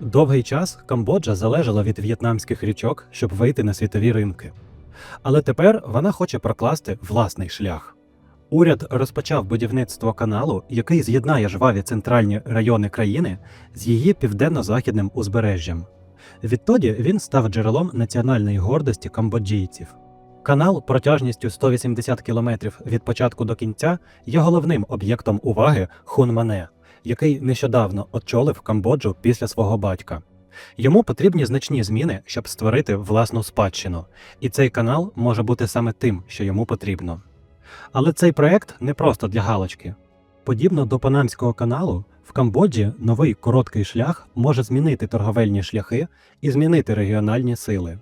Довгий час Камбоджа залежала від в'єтнамських річок, щоб вийти на світові ринки. Але тепер вона хоче прокласти власний шлях. Уряд розпочав будівництво каналу, який з'єднає жваві центральні райони країни з її південно-західним узбережжям. Відтоді він став джерелом національної гордості камбоджійців. Канал протяжністю 180 кілометрів від початку до кінця є головним об'єктом уваги Хунмане, який нещодавно очолив Камбоджу після свого батька. Йому потрібні значні зміни, щоб створити власну спадщину, і цей канал може бути саме тим, що йому потрібно. Але цей проект не просто для галочки. Подібно до Панамського каналу, в Камбоджі новий короткий шлях може змінити торговельні шляхи і змінити регіональні сили.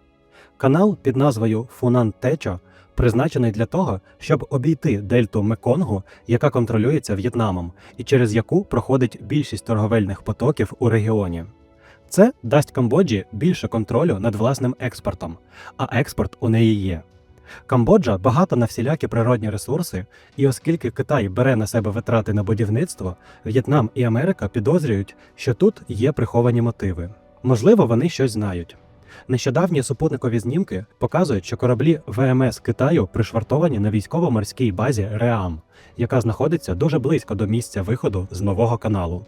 Канал під назвою Фунан Течо призначений для того, щоб обійти дельту Меконгу, яка контролюється В'єтнамом, і через яку проходить більшість торговельних потоків у регіоні. Це дасть Камбоджі більше контролю над власним експортом, а експорт у неї є. Камбоджа багата на всілякі природні ресурси, і оскільки Китай бере на себе витрати на будівництво, В'єтнам і Америка підозрюють, що тут є приховані мотиви. Можливо, вони щось знають. Нещодавні супутникові знімки показують, що кораблі ВМС Китаю пришвартовані на військово-морській базі Реам, яка знаходиться дуже близько до місця виходу з нового каналу.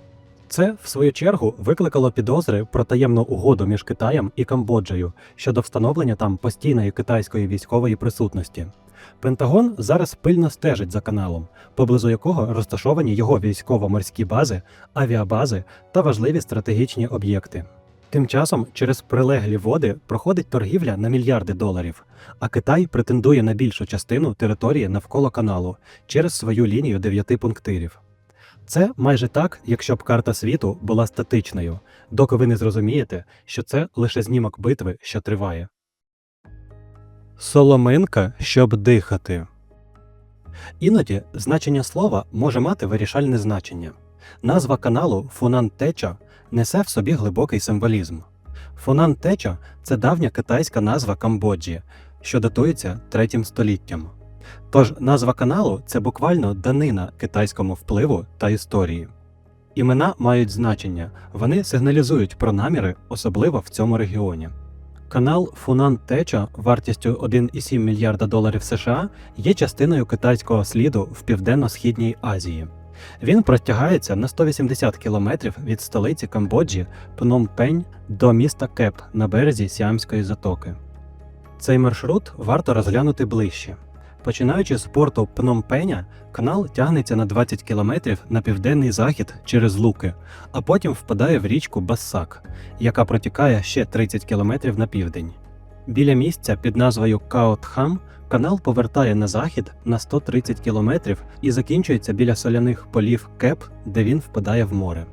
Це, в свою чергу, викликало підозри про таємну угоду між Китаєм і Камбоджею щодо встановлення там постійної китайської військової присутності. Пентагон зараз пильно стежить за каналом, поблизу якого розташовані його військово-морські бази, авіабази та важливі стратегічні об'єкти. Тим часом через прилеглі води проходить торгівля на мільярди доларів, а Китай претендує на більшу частину території навколо каналу через свою лінію дев'яти пунктирів. Це майже так, якщо б карта світу була статичною, доки ви не зрозумієте, що це лише знімок битви, що триває. Соломинка, щоб дихати. Іноді значення слова може мати вирішальне значення. Назва каналу Фунан Теча несе в собі глибокий символізм. Фунан Теча це давня китайська назва Камбоджі, що датується третім століттям. Тож назва каналу це буквально данина китайському впливу та історії. Імена мають значення, вони сигналізують про наміри, особливо в цьому регіоні. Канал Фунан Теча вартістю 1,7 мільярда доларів США є частиною китайського сліду в Південно-Східній Азії. Він простягається на 180 кілометрів від столиці Камбоджі Пномпень до міста Кеп на березі Сіамської затоки. Цей маршрут варто розглянути ближче. Починаючи з порту Пномпеня, канал тягнеться на 20 кілометрів на південний захід через Луки, а потім впадає в річку Бассак, яка протікає ще 30 кілометрів на південь. Біля місця під назвою Каотхам канал повертає на захід на 130 кілометрів і закінчується біля соляних полів Кеп, де він впадає в море.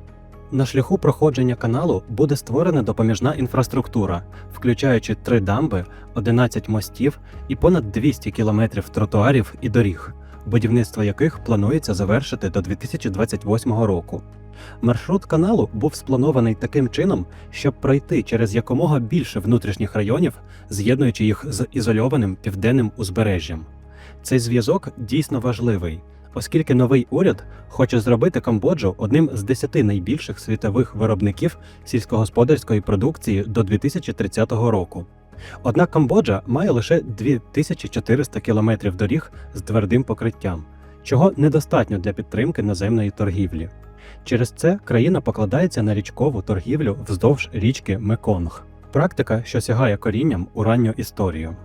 На шляху проходження каналу буде створена допоміжна інфраструктура, включаючи три дамби, 11 мостів і понад 200 кілометрів тротуарів і доріг, будівництво яких планується завершити до 2028 року. Маршрут каналу був спланований таким чином, щоб пройти через якомога більше внутрішніх районів, з'єднуючи їх з ізольованим південним узбережжям. Цей зв'язок дійсно важливий, оскільки новий уряд хоче зробити Камбоджу одним з десяти найбільших світових виробників сільськогосподарської продукції до 2030 року. Однак Камбоджа має лише 2400 кілометрів доріг з твердим покриттям, чого недостатньо для підтримки наземної торгівлі. Через це країна покладається на річкову торгівлю вздовж річки Меконг, практика, що сягає корінням у ранню історію.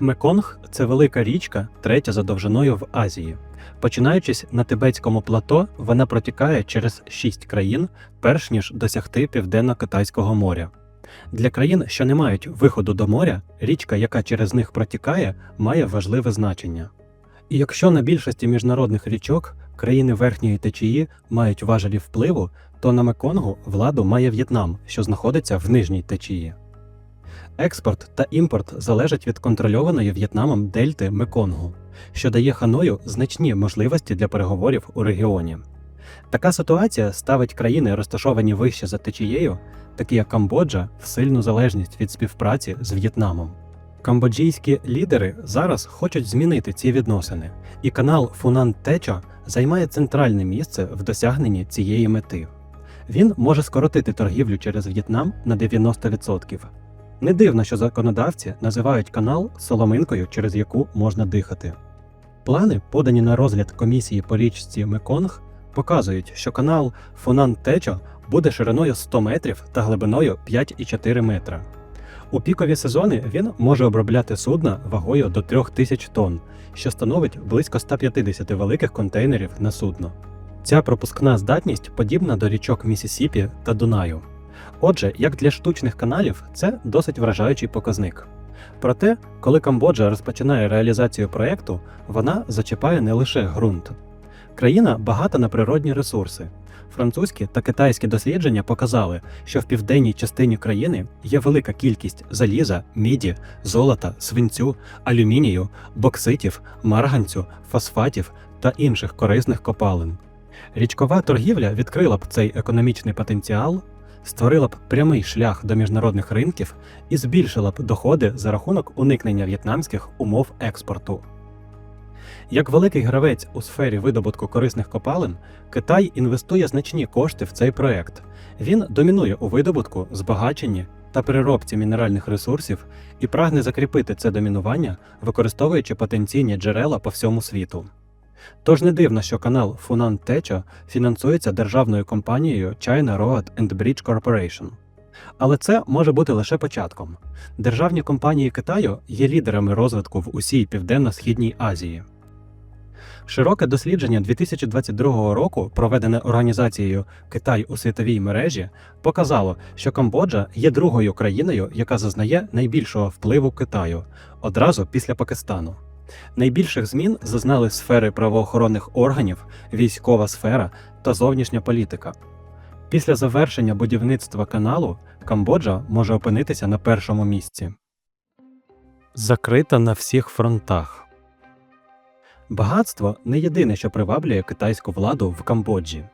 Меконг це велика річка, третя за довжиною в Азії. Починаючись на Тибетському плато, вона протікає через шість країн, перш ніж досягти Південно-Китайського моря. Для країн, що не мають виходу до моря, річка, яка через них протікає, має важливе значення. І якщо на більшості міжнародних річок країни верхньої течії мають важелі впливу, то на Меконгу владу має В'єтнам, що знаходиться в нижній течії. Експорт та імпорт залежать від контрольованої В'єтнамом дельти Меконгу, що дає Ханою значні можливості для переговорів у регіоні. Така ситуація ставить країни, розташовані вище за течією, такі як Камбоджа, в сильну залежність від співпраці з В'єтнамом. Камбоджійські лідери зараз хочуть змінити ці відносини, і канал Фунан Течо займає центральне місце в досягненні цієї мети. Він може скоротити торгівлю через В'єтнам на 90%. Не дивно, що законодавці називають канал соломинкою, через яку можна дихати. Плани, подані на розгляд комісії по річці Меконг, показують, що канал Фунан Течо буде шириною 100 метрів та глибиною 5,4 метра. У пікові сезони він може обробляти судна вагою до 3000 тонн, що становить близько 150 великих контейнерів на судно. Ця пропускна здатність подібна до річок Місісіпі та Дунаю. Отже, як для штучних каналів, це досить вражаючий показник. Проте, коли Камбоджа розпочинає реалізацію проєкту, вона зачіпає не лише ґрунт. Країна багата на природні ресурси. Французькі та китайські дослідження показали, що в південній частині країни є велика кількість заліза, міді, золота, свинцю, алюмінію, бокситів, марганцю, фосфатів та інших корисних копалин. Річкова торгівля відкрила б цей економічний потенціал, створила б прямий шлях до міжнародних ринків і збільшила б доходи за рахунок уникнення в'єтнамських умов експорту. Як великий гравець у сфері видобутку корисних копалин, Китай інвестує значні кошти в цей проект. Він домінує у видобутку, збагаченні та переробці мінеральних ресурсів і прагне закріпити це домінування, використовуючи потенційні джерела по всьому світу. Тож не дивно, що канал Funan Techo фінансується державною компанією China Road and Bridge Corporation. Але це може бути лише початком. Державні компанії Китаю є лідерами розвитку в усій Південно-Східній Азії. Широке дослідження 2022 року, проведене організацією Китай у світовій мережі, показало, що Камбоджа є другою країною, яка зазнає найбільшого впливу Китаю одразу після Пакистану. Найбільших змін зазнали сфери правоохоронних органів, військова сфера та зовнішня політика. Після завершення будівництва каналу Камбоджа може опинитися на першому місці. Закрита на всіх фронтах. Багатство не єдине, що приваблює китайську владу в Камбоджі.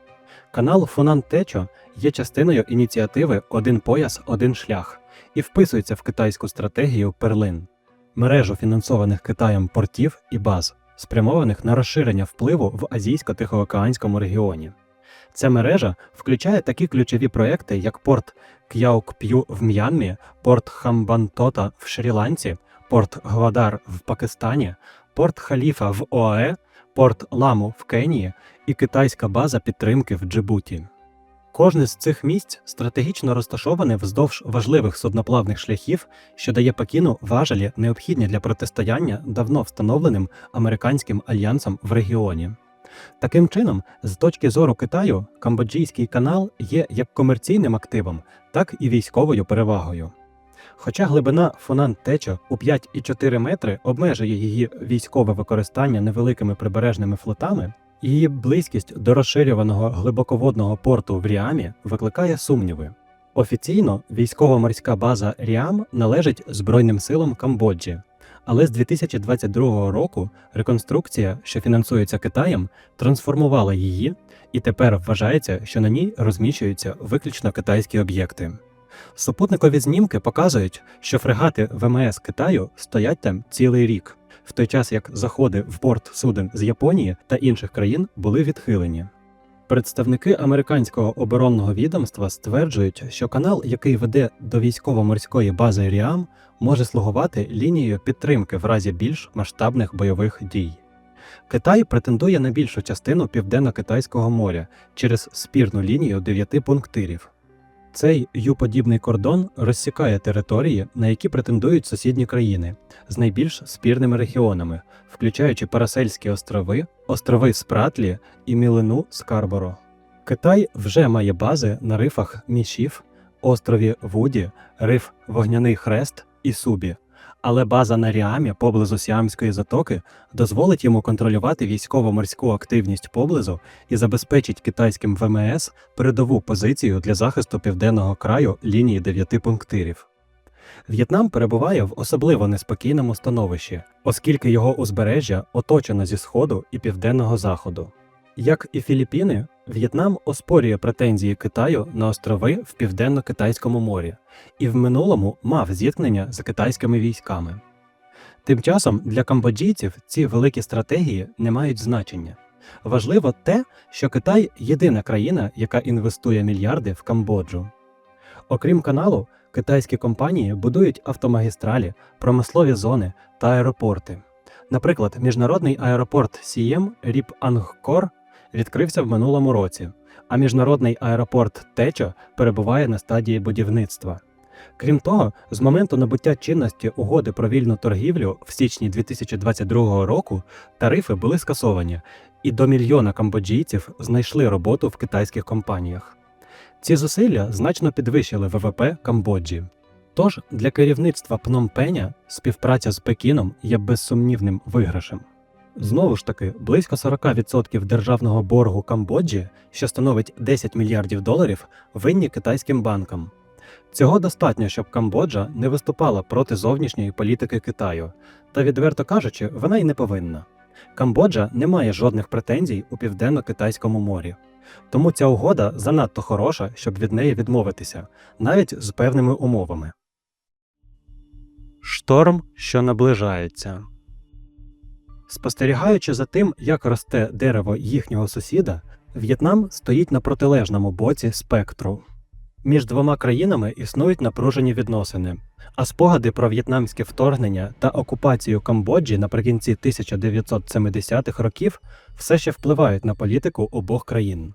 Канал Фунан Течо є частиною ініціативи Один пояс, один шлях і вписується в китайську стратегію перлин, мережу фінансованих Китаєм портів і баз, спрямованих на розширення впливу в Азійсько-Тихоокеанському регіоні. Ця мережа включає такі ключові проекти, як порт К'яокп'ю в М'янмі, порт Хамбантота в Шрі-Ланці, порт Гвадар в Пакистані, порт Халіфа в ОАЕ, порт Ламу в Кенії і китайська база підтримки в Джибуті. Кожне з цих місць стратегічно розташоване вздовж важливих судноплавних шляхів, що дає Пекіну важелі, необхідні для протистояння давно встановленим американським альянсам в регіоні. Таким чином, з точки зору Китаю, Камбоджійський канал є як комерційним активом, так і військовою перевагою. Хоча глибина Фунан Течо у 5,4 метри обмежує її військове використання невеликими прибережними флотами, її близькість до розширюваного глибоководного порту в Ріамі викликає сумніви. Офіційно військово-морська база Ріам належить Збройним силам Камбоджі, але з 2022 року реконструкція, що фінансується Китаєм, трансформувала її, і тепер вважається, що на ній розміщуються виключно китайські об'єкти. Супутникові знімки показують, що фрегати ВМС Китаю стоять там цілий рік, в той час як заходи в порт суден з Японії та інших країн були відхилені. Представники американського оборонного відомства стверджують, що канал, який веде до військово-морської бази Ріам, може слугувати лінією підтримки в разі більш масштабних бойових дій. Китай претендує на більшу частину південно-китайського моря через спірну лінію дев'яти пунктирів. Цей ю-подібний кордон розсікає території, на які претендують сусідні країни з найбільш спірними регіонами, включаючи Парасельські острови, острови Спратлі і Мілину Скарборо. Китай вже має бази на рифах Мішів, острові Вуді, риф Вогняний Хрест і Субі. Але база на Ріамі поблизу Сіамської затоки дозволить йому контролювати військово-морську активність поблизу і забезпечить китайським ВМС передову позицію для захисту південного краю лінії дев'яти пунктирів. В'єтнам перебуває в особливо неспокійному становищі, оскільки його узбережжя оточено зі сходу і південного заходу. Як і Філіппіни, В'єтнам оспорює претензії Китаю на острови в південно-китайському морі і в минулому мав зіткнення з китайськими військами. Тим часом для камбоджійців ці великі стратегії не мають значення. Важливо те, що Китай єдина країна, яка інвестує мільярди в Камбоджу. Окрім каналу, китайські компанії будують автомагістралі, промислові зони та аеропорти. Наприклад, міжнародний аеропорт Сієм Ріп Ангкор відкрився в минулому році, а міжнародний аеропорт Течо перебуває на стадії будівництва. Крім того, з моменту набуття чинності угоди про вільну торгівлю в січні 2022 року тарифи були скасовані, і до мільйона камбоджійців знайшли роботу в китайських компаніях. Ці зусилля значно підвищили ВВП Камбоджі. Тож для керівництва Пномпеня співпраця з Пекіном є безсумнівним виграшем. Знову ж таки, близько 40% державного боргу Камбоджі, що становить 10 мільярдів доларів, винні китайським банкам. Цього достатньо, щоб Камбоджа не виступала проти зовнішньої політики Китаю, та, відверто кажучи, вона й не повинна. Камбоджа не має жодних претензій у південно-китайському морі. Тому ця угода занадто хороша, щоб від неї відмовитися, навіть з певними умовами. Шторм, що наближається. Спостерігаючи за тим, як росте дерево їхнього сусіда, В'єтнам стоїть на протилежному боці спектру. Між двома країнами існують напружені відносини, а спогади про в'єтнамське вторгнення та окупацію Камбоджі наприкінці 1970-х років все ще впливають на політику обох країн.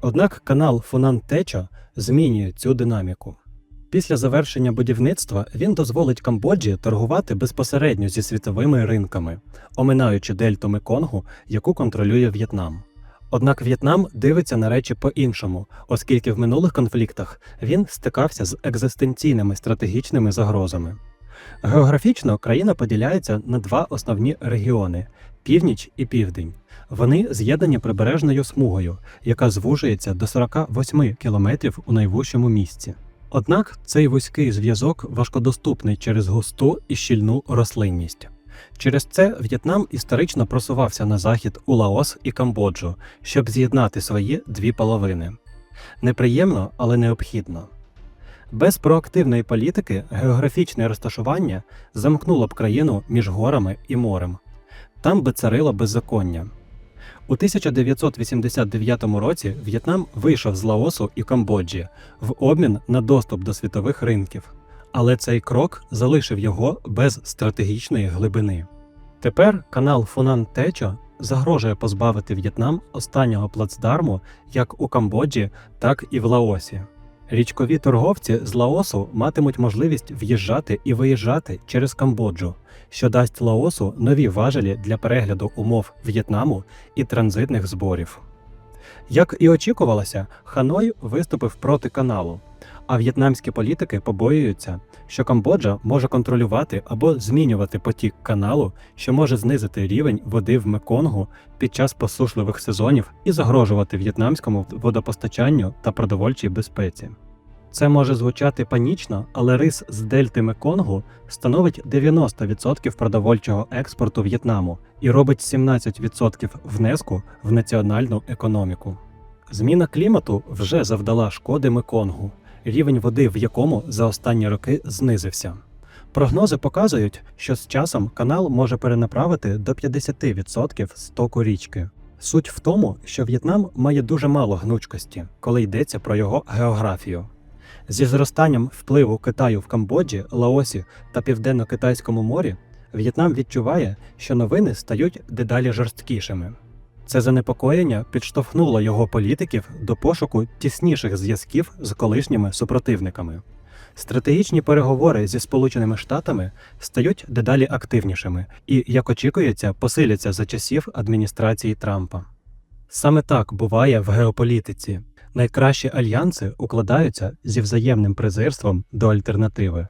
Однак канал Фунан Течо змінює цю динаміку. Після завершення будівництва він дозволить Камбоджі торгувати безпосередньо зі світовими ринками, оминаючи дельту Меконгу, яку контролює В'єтнам. Однак В'єтнам дивиться на речі по-іншому, оскільки в минулих конфліктах він стикався з екзистенційними стратегічними загрозами. Географічно країна поділяється на два основні регіони північ і південь. Вони з'єднані прибережною смугою, яка звужується до 48 кілометрів у найвужчому місці. Однак цей вузький зв'язок важкодоступний через густу і щільну рослинність. Через це В'єтнам історично просувався на захід у Лаос і Камбоджу, щоб з'єднати свої дві половини. Неприємно, але необхідно. Без проактивної політики географічне розташування замкнуло б країну між горами і морем. Там би царило беззаконня. У 1989 році В'єтнам вийшов з Лаосу і Камбоджі в обмін на доступ до світових ринків, але цей крок залишив його без стратегічної глибини. Тепер канал Фунан Течо загрожує позбавити В'єтнам останнього плацдарму як у Камбоджі, так і в Лаосі. Річкові торговці з Лаосу матимуть можливість в'їжджати і виїжджати через Камбоджу, що дасть Лаосу нові важелі для перегляду умов В'єтнаму і транзитних зборів. Як і очікувалося, Ханой виступив проти каналу, а в'єтнамські політики побоюються, що Камбоджа може контролювати або змінювати потік каналу, що може знизити рівень води в Меконгу під час посушливих сезонів і загрожувати в'єтнамському водопостачанню та продовольчій безпеці. Це може звучати панічно, але рис з дельти Меконгу становить 90% продовольчого експорту В'єтнаму і робить 17% внеску в національну економіку. Зміна клімату вже завдала шкоди Меконгу, рівень води в якому за останні роки знизився. Прогнози показують, що з часом канал може перенаправити до 50% стоку річки. Суть в тому, що В'єтнам має дуже мало гнучкості, коли йдеться про його географію. Зі зростанням впливу Китаю в Камбоджі, Лаосі та Південно-Китайському морі В'єтнам відчуває, що новини стають дедалі жорсткішими. Це занепокоєння підштовхнуло його політиків до пошуку тісніших зв'язків з колишніми супротивниками. Стратегічні переговори зі Сполученими Штатами стають дедалі активнішими і, як очікується, посиляться за часів адміністрації Трампа. Саме так буває в геополітиці. Найкращі альянси укладаються зі взаємним презирством до альтернативи.